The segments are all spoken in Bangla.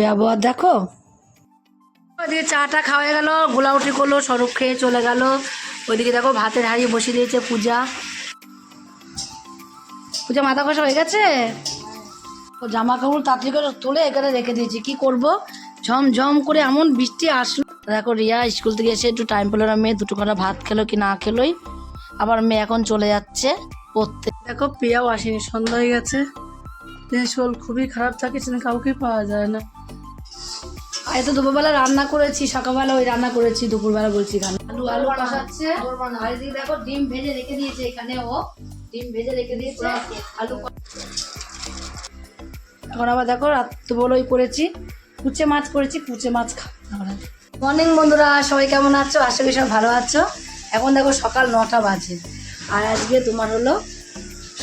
ব্যবহার দেখো। ওইদিকে চাটা খাওয়া গেল গোলাউটি করল সরব খেয়ে চলে গেল। ওইদিকে দেখো ভাতের হাড়ি বসিয়ে দিয়েছে পূজা। পূজা মাথা কষা হয়ে গেছে? ও জামা কাপড় তাড়াতাড়ি করে তুলে এখানে রেখে দিয়েছি। কি করব? ঝমঝম করে এমন বৃষ্টি আসলো। দেখো রিয়া স্কুল থেকে এসে একটু টাইম পেল না মেয়ে দুটো খানা ভাত খেলো কি না খেলোই। আবার মেয়ে এখন চলে যাচ্ছে পড়তে। দেখো প্রিয়াও আসেনি সন্ধ্যা হয়ে গেছে। দেহের শরীর খুবই খারাপ থাকে সেখানে কাউকেই পাওয়া যায় না। আজ তো দুপুরবেলা রান্না করেছি সকালবেলা ওই রান্না করেছি দুপুরবেলা বলছি রান্না আলু আলু কষাচ্ছে আর এদিকে দেখো ডিম ভেজে রেখে দিয়েছে এখানে ও। ডিম ভেজে রেখে দিয়েছে আলু এখন আবার দেখো রাত্রবেলায় করেছি কুচে মাছ করেছি কুচে মাছ খাব মর্নিং বন্ধুরা সবাই কেমন আছো? আশা করি সব ভালো আছো। এখন দেখো সকাল নটা বাজে। আর আজকে তোমার হলো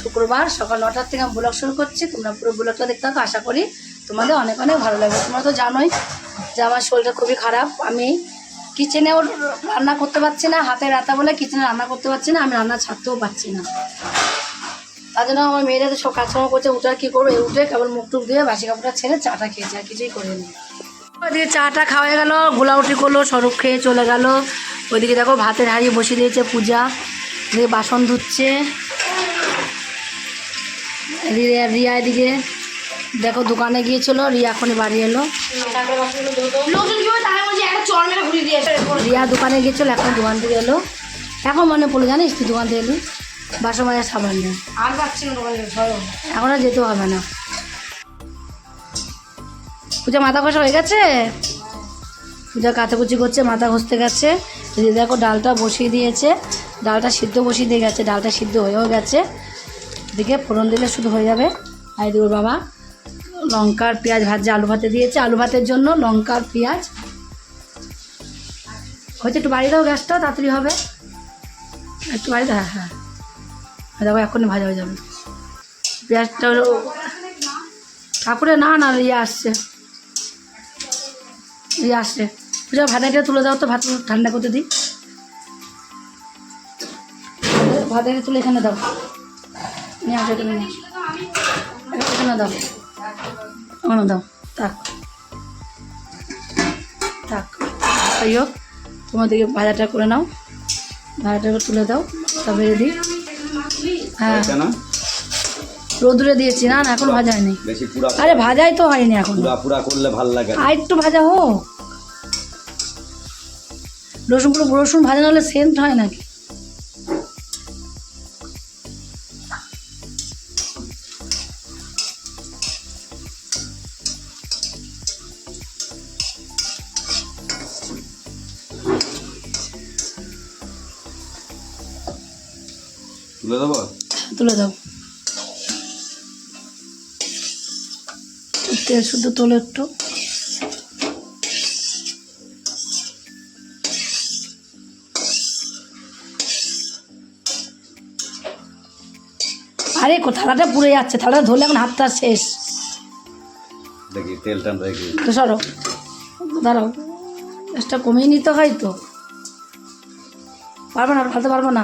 শুক্রবার সকাল নটার থেকে আমি ব্লগ শুরু করছি। তোমরা পুরো ব্লগটা দেখতে থাকো, আশা করি তোমাদের অনেক অনেক ভালো লাগবে। তোমরা তো জানোই যে আমার শরীরটা খুবই খারাপ। আমি কিচেনেও রান্না করতে পারছি না হাতে রাতা বলে কিচেনে রান্না করতে পারছি না, আমি রান্না ছাড়তেও পারছি না। তার জন্য আমার মেয়েরা তো সব কাজকর্ম করছে, উঠে আর কী করব? উঠে কেবল মুখ টুক দিয়ে বাসি কাপড়টা ছেড়ে চাটা খেয়েছে, আর কিছুই করিনি ওইদিকে চাটা খাওয়া গেল, গোলাউটি করল সরব খেয়ে চলে গেল। ওইদিকে দেখো ভাতের হাড়ি বসিয়ে দিয়েছে পূজা এদিকে বাসন ধুচ্ছে। রিয়া রিয়া এদিকে দেখো দোকানে গিয়েছিল রিয়া এখনই বাড়ি এলো। রিয়া দোকানে গিয়েছিল এখন দোকান থেকে এলো। এখন মনে পড়ল জানিস তুই দোকান থেকে এলি। বাসা মাজার সাবান নেই আর যাচ্ছি না এখন আর যেতে হবে না। পূজা মাথা ঘষা হয়ে গেছে? পূজা কাচাকুচি করছে মাথা ঘষতে গেছে। দেখো ডালটা বসিয়ে দিয়েছে। ডালটা সিদ্ধ বসিয়ে দিয়ে গেছে ডালটা সিদ্ধ হয়েও গেছে। এদিকে ফোড়ন দিলে শুধু হয়ে যাবে। আর ওর বাবা, লঙ্কার পেঁয়াজ ভাজছে আলু ভাতে দিয়েছে। আলু ভাতের জন্য লঙ্কার পেঁয়াজ। হয়তো একটু বাড়ি দাও গ্যাসটা, তাড়াতাড়ি হবে। একটু বাড়ি দাও হ্যাঁ হ্যাঁ। দেখো, এখনই ভাজা হয়ে যাবে। পেঁয়াজটা ঠাকুরে না না ইয়ে আসছে। ইয়ে আসছে। পূজা, ভাতাটা তুলে দাও তো, ভাত ঠান্ডা করতে দিই। ভাতাটা তুলে এখানে দাও। নিয়ে আসো এখানে এখানে দাও। ওখানে দাও। থাক। থাক। হোক তোমার দিকে ভাজাটা করে নাও। ভাজাটা তুলে দাও। বেড়ে দিই হ্যাঁ। রোদুরে দিয়েছি। না এখন ভাজা হয়নি। আরে ভাজাই তো হয়নি এখন। পুরা করলে ভালো লাগে আর একটু ভাজা হোক। রসুন পুরো রসুন ভাজা না হলে সেন্ট হয় নাকি? তেল শুদ্ধ তোলো একটু। আরে থালাটা পুড়ে যাচ্ছে থালাটা ধরলে এখন হাতটা শেষ। দেখি তেল টান দেখি। তো সরো। দাঁড়াও গ্যাসটা কমিয়ে নিতে হয় তো। পারব না ফালতে পারব না।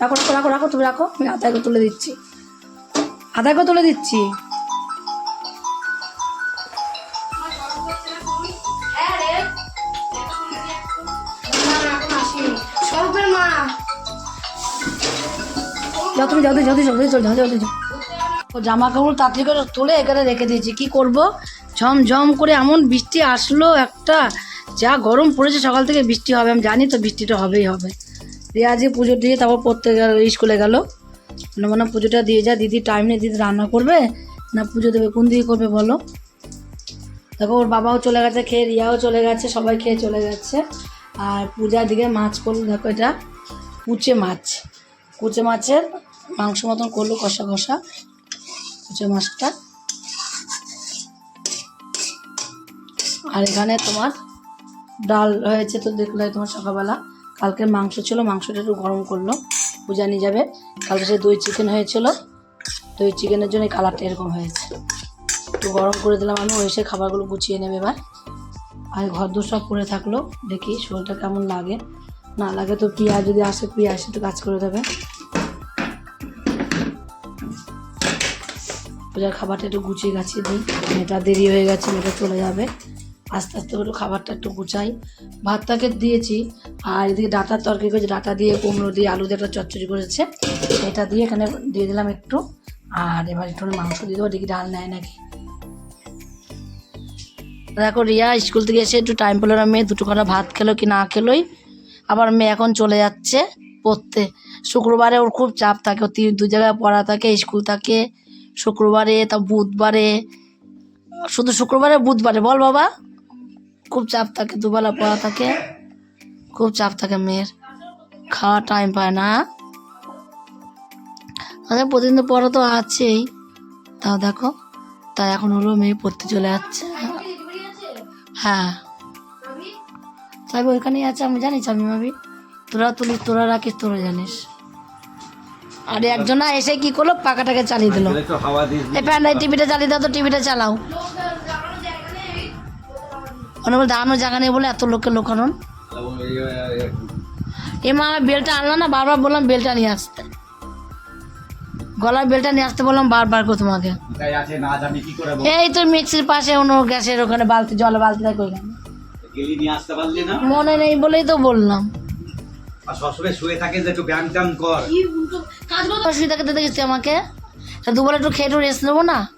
রাখো রাখো রাখো রাখো তুমি রাখো আমি আদায় করে তুলে দিচ্ছি। আদায় করে তুলে দিচ্ছি? যাও তুমি যাও তুমি যাও তুমি যাও ও জামা কাপড় তাড়াতাড়ি করে তুলে এখানে রেখে দিয়েছি। কি করব? ঝমঝম করে এমন বৃষ্টি আসলো একটা, যা গরম পড়েছে, সকাল থেকে বৃষ্টি হবে। আমি জানি তো বৃষ্টিটা হবেই হবে। দিয়ে আজকে পুজো দিয়ে তারপর পড়তে গেল স্কুলে গেল। মনে পুজোটা দিয়ে যা, দিদি টাইম নেই দিদি রান্না করবে। না, পুজো দেবে, কোন দিকে করবে বলো? দেখো, ওর বাবাও চলে গেছে, খেয়ে রিয়াও চলে গেছে, সবাই খেয়ে চলে গেছে আর পূজার দিকে মাছ করল, দেখো এটা কুচে মাছ। কুচে মাছের মাংস মতন করল কষা কষা কুচে মাছটা। আর এখানে তোমার ডাল হয়েছে তো দেখলে তোমার সকালবেলা। কালকে মাংস ছিল, মাংসটা একটু গরম করল। পূজা নিয়ে যাবে। কালকে সে দই চিকেন হয়েছিল। দই চিকেনের জন্য কালারটা এরকম হয়েছে। একটু গরম করে দিলাম আমি, ও এসে খাবারগুলো গুছিয়ে নেবে এবার। আর ঘর দোর সব পড়ে থাকল। দেখি শরীরটা কেমন লাগে। না লাগে তো প্রিয়া যদি আসে প্রিয়া এসে তো কাজ করে দেবে। পূজার খাবারটা একটু গুছিয়ে গাছিয়ে দিই। মেয়েটা দেরি হয়ে গেছে, মেয়েটা চলে যাবে। আস্তে আস্তে করে খাবারটা একটু গুছাই। ভাতটাকে দিয়েছি, আর এদিকে ডাটার তরকারি করেছে। ডাটা দিয়ে কুমড়ো দিয়ে আলু দিয়ে একটা চচ্চড়ি করেছে। এটা দিয়ে এখানে দিয়ে দিলাম একটু। আর এবার একটু মাংস দিয়ে দেবো, দেখি ডাল নেয় নাকি। দেখো, রিয়া স্কুল থেকে এসে একটু টাইম পেল না। মেয়ে দুটো খানা ভাত খেলো কি না খেলোই। আবার মেয়ে এখন চলে যাচ্ছে পড়তে। শুক্রবারে ওর খুব চাপ থাকে। ও দু জায়গায় পড়া থাকে, স্কুল থাকে। শুক্রবারে, তা বুধবারে। শুধু শুক্রবারে, বুধবারে বল বাবা। খুব চাপ থাকে, দুবেলা পড়া থাকে। খুব চাপ থাকে মেয়ের। খাওয়া টাইম পায় না। আচ্ছা প্রতিদিন পড়া তো আছেই। তাও দেখো, তাই এখন হলো মেয়ে পড়তে চলে যাচ্ছে। হ্যাঁ। চাবি ওইখানেই আছে, আমি জানি চাবি মাবি। তোরা তুলি, তোরা রাখিস, তোরা জানিস। আর একজনা এসে কি করল? পাখাটাকে চালিয়ে দিল। হাওয়া প্যান্ডাই টিভিটা চালিয়ে দাও তো টিভিটা চালাও। মানে বলে দাঁড়ানোর জায়গা নেই বলে এত লোকের লোকানোর। এ মা আমার বেলটা আনলো না? বারবার বললাম বেলটা নিয়ে আসতে। গলার বেলটা নিয়ে আসতে বললাম বারবার করে তোমাকে। তাই আছে না আমি কি করে বলব? এই তো মিক্সির পাশে অন্য গ্যাসের ওখানে বালতি জল বালতি থাকে ওইখানে মনে নেই বলেই তো বললাম। আর সবসময় শুয়ে থাকে যে একটু ব্যায়াম ট্যাম কর। অসুবিধা খেতে দেখেছি আমাকে। তা দুবার একটু খেয়ে একটু রেস্ট নেব না?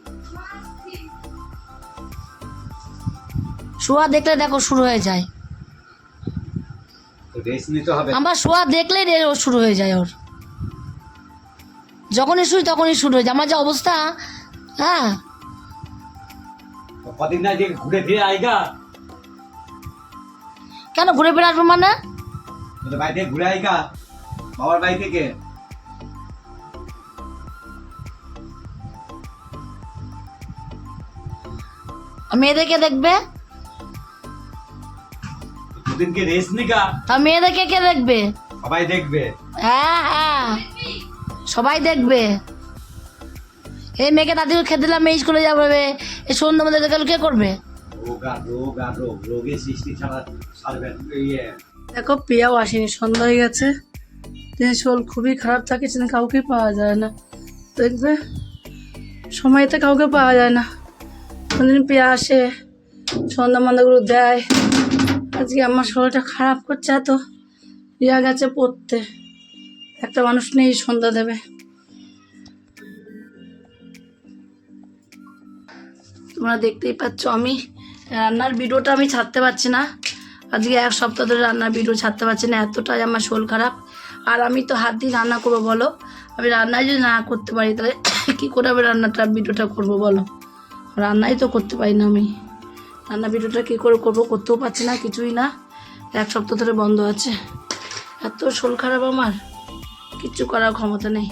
শোয়া দেখলে দেখো শুরু হয়ে যায়। আমার শোয়া দেখলেই রে- ও শুরু হয়ে যায় ওর। যখনই শুই তখনই শুরু হয়ে যায়। আমার যে অবস্থা হ্যাঁ। কেন ঘুরে ফিরে আসব মানে? ঘুরে আইগা বাবার বাড়ি থেকে? মেয়েদেরকে দেখবে? দুদিনকে রেস্ট নিগা। তা মেয়েদেরকে কে দেখবে? সবাই দেখবে। হ্যাঁ হ্যাঁ। সবাই দেখবে। এই মেয়েকে দাদিকে খেতে দিলাম মেয়ে স্কুলে যাবে এই সন্ধ্যা মধ্যে গেলে কে করবে? দেখো প্রিয়াও আসেনি সন্ধ্যা হয়ে গেছে। দিনের শরীর খুবই খারাপ থাকে সেদিন কাউকে পাওয়া যায় না। দেখবে? সময়তে কাউকে পাওয়া যায় না। কোনদিন পেয়ে আসে, সন্ধ্যা মন্দাগুলো দেয়। আজকে আমার শরীরটা খারাপ করছে এত রিয়া গেছে পড়তে। একটা মানুষ নেই সন্ধ্যা দেবে। তোমরা দেখতেই পাচ্ছ আমি রান্নার ভিডিওটা আমি ছাড়তে পারছি না। আজকে এক সপ্তাহ ধরে রান্নার ভিডিও ছাড়তে পারছি না, এতটাই আমার শরীর খারাপ। আর আমি তো হাত দিয়ে রান্না করব বলো? আমি রান্নাই যদি না করতে পারি তাহলে কী করে আমি রান্নাটা, ভিডিওটা করব বলো? রান্নাই তো করতে পারি না আমি। রান্না ভিডিওটা কী করে করব করতেও পারছি না, কিছুই না। এক সপ্তাহ ধরে বন্ধ আছে। এত শোল খারাপ আমার। কিচ্ছু করার ক্ষমতা নেই।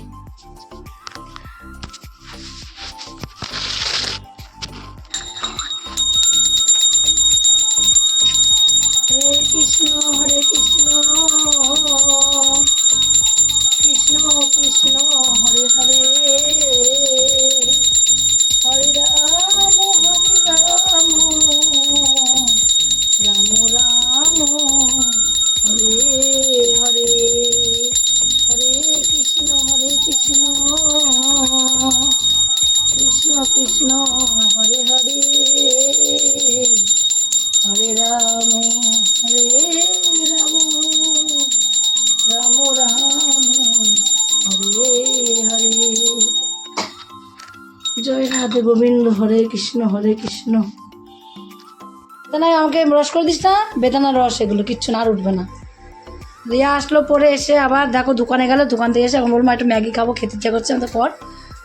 রাধে গোবিন্দ, হরে কৃষ্ণ হরে কৃষ্ণ। বেদানায় আমাকে রস করে দিস না, বেদানার রস, এগুলো কিচ্ছু না আর উঠবে না। রিয়া আসলো, পরে এসে আবার দেখো দোকানে গেল, দোকান থেকে এসে এখন বলব একটু ম্যাগি খাব, খেতে ইচ্ছা করছে আমাদের পর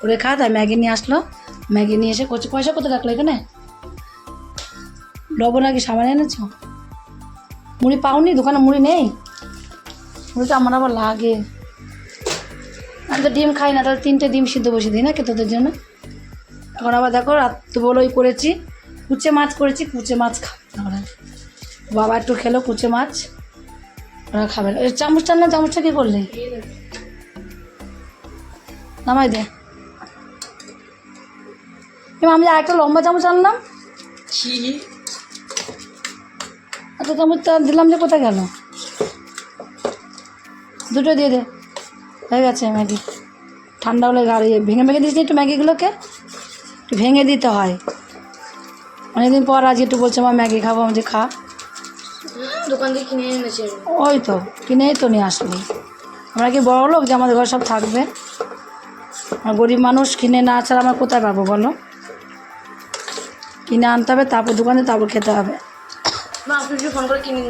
করে খা। তাই ম্যাগি নিয়ে আসলো। ম্যাগি নিয়ে এসে করছে পয়সা কত রাখল এখানে? লবণ নাকি সামান এনেছো? মুড়ি পাওনি? দোকানে মুড়ি নেই? মুড়ি তো আমার আবার লাগে। আমি তো ডিম খাই না, তাহলে তিনটে ডিম সিদ্ধ বসে দিই না কে তোদের জন্য? এখন আবার দেখো রাত বলোই করেছি। কুচে মাছ করেছি কুচে মাছ খা ওরা বাবা একটু খেলো কুচে মাছ। ওরা খাবে না। চামচটা না চামচটা কী করলে? নামাই দে। আমি আরেকটা লম্বা চামচ আনলাম। আচ্ছা চামচটা দিলাম যে কোথায় গেল? দুটো দিয়ে দে। হয়ে গেছে ম্যাগি। ঠান্ডা হলে গাড়ি ভেঙে ভেঙে দিস একটু ম্যাগিগুলোকে? একটু ভেঙে দিতে হয়। অনেকদিন পর আজকে একটু বলছে আমার ম্যাগি খাব আমি খা। দোকান থেকে কিনে এনেছে। ওই তো কিনেই তো নিয়ে আসলি। আমরা কি বড় লোক যে আমাদের ঘরে সব থাকবে? আর গরিব মানুষ কিনে না ছাড়া আমরা কোথায় পাবো বলো? কিনে আনতে হবে তারপর দোকানে তারপর খেতে হবে। মা আপনি ফোন করে কিনে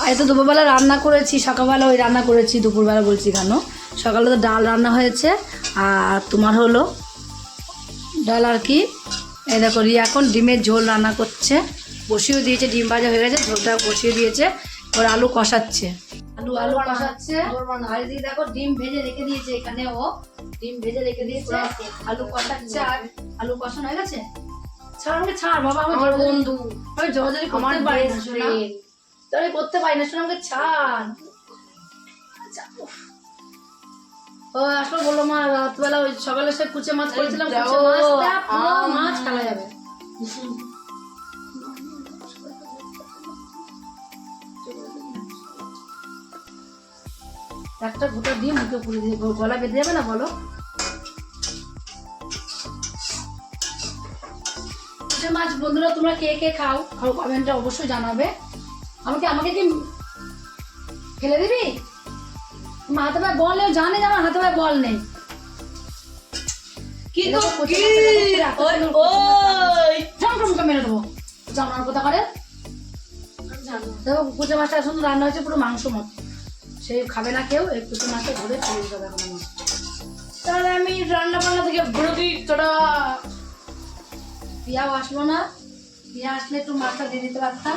আর তো দুপুরবেলা রান্না করেছি সকালবেলা ওই রান্না করেছি দুপুরবেলা বলছি কেন সকালে তো ডাল রান্না হয়েছে আর তোমার হলো ডাল আর কি? এই দেখো রিয়া এখন ডিমের ঝোল রান্না করছে। বসিয়েও দিয়েছে ডিম ভাজা হয়ে গেছে ঝোলটা বসিয়ে দিয়েছে। ওর আলু কষাচ্ছে। আলু আলু কষাচ্ছে। আর এদিকে দেখো ডিম ভেজে রেখে দিয়েছে এখানে ও। ডিম ভেজে রেখে দিয়েছে আলু কষাচ্ছে আর আলু কষানো হয়ে গেছে? ছাড় আমাকে ছাড় বাবা আমার বন্ধু। আমি জোরাজোরি করতে পারি না তাহলে করতে পারি না শোনা আমাকে ছাড়। আচ্ছা, ও আসলে বলল মা রাতবেলা ওই সকালে সে কুচে মাছ করেছিলাম কুচে মাছটা পুরো মাছ খাওয়া যাবে। একটা গোটা দিয়ে মুখে পুড়ে দিয়ে গলা বেঁধে যাবে না বলো? মাছ বন্ধুরা তোমরা কে কে খাও খাও কমেন্টে অবশ্যই জানাবে। আমাকে আমাকে কি ফেলে দিবি? আমার হাতে পায়ে বল নেই জানে আমার হাতে পায়ে বল নেই। কি এরকম গো, কুচে কি? মাছের এত সুন্দর ওই, কুচে মাছ ওই। জামটা মুখে মেরে দেবো। জামার কথা করে? দেখো কুচে মাছটা রান্না হয়েছে পুরো মাংস মতো। সে খাবে না কেউ এই কুচে মাছটা ধরে ফেলে দিতে এখন আমার। তাহলে আমি রান্না বান্না থেকে বিরতি তোরা পিয়াও আসলো না। পিয়া আসলে একটু মাছটা দিয়ে দিতে পারতাম।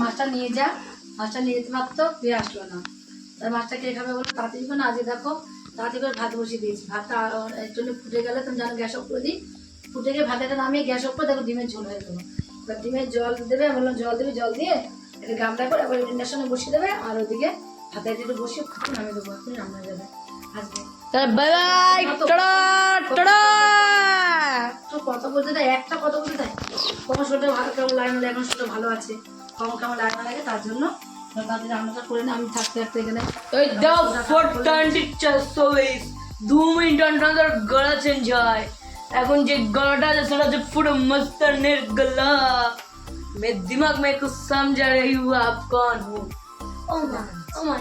মাছটা নিয়ে যা মাছটা নিয়ে যেতে পারতো পিয়া আসলো না। তাই মাছটা কে খাবে বলে? তাড়াতাড়ি করে না আজকে দেখো তাড়াতাড়ি করে ভাত বসিয়ে দিয়েছি। ভাতটা একটু ফুটে গেলে তুমি জানো গ্যাস করে দিই। ফুটে গিয়ে ভাতটা নামিয়ে গ্যাস করে দেখো ডিমের ঝোল হয়ে গেলো। এবার ডিমের জল দেবে আমি বললাম জল দেবে জল দিয়ে একটা গামলা করে আবার ইন্ডাকশনে বসিয়ে দেবে আর ওদিকে ভাতে একটু বসিয়ে ফুটে নামিয়ে দেবো আপনি রান্না যাবে। আজকে তাহলে বাই বাই টাটা। তো কত বলতে দেয়? একটা কথা বলতে দেয়? কখন শরীরটা ভালো কেমন এখন শরীরটা ভালো আছে। কখন কেমন না লাগে তার জন্য তাদের রান্নাটা করে না আমি থাকতে থাকতে এখানে ওই দাও ফোর টোয়েন্টি চারশো বিশ দু মিনিট গলা চেঞ্জ হয়। এখন যে গলাটা আছে সেটা হচ্ছে পুরো মস্তানের গলা। মে দিমাগ মে সমঝা রহি আপ কন ও মা ও মা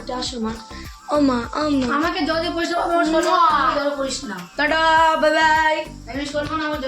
মা। আমাকে জলে পরিষ্কার করিস না টাটা বাই বাই আমি না আমার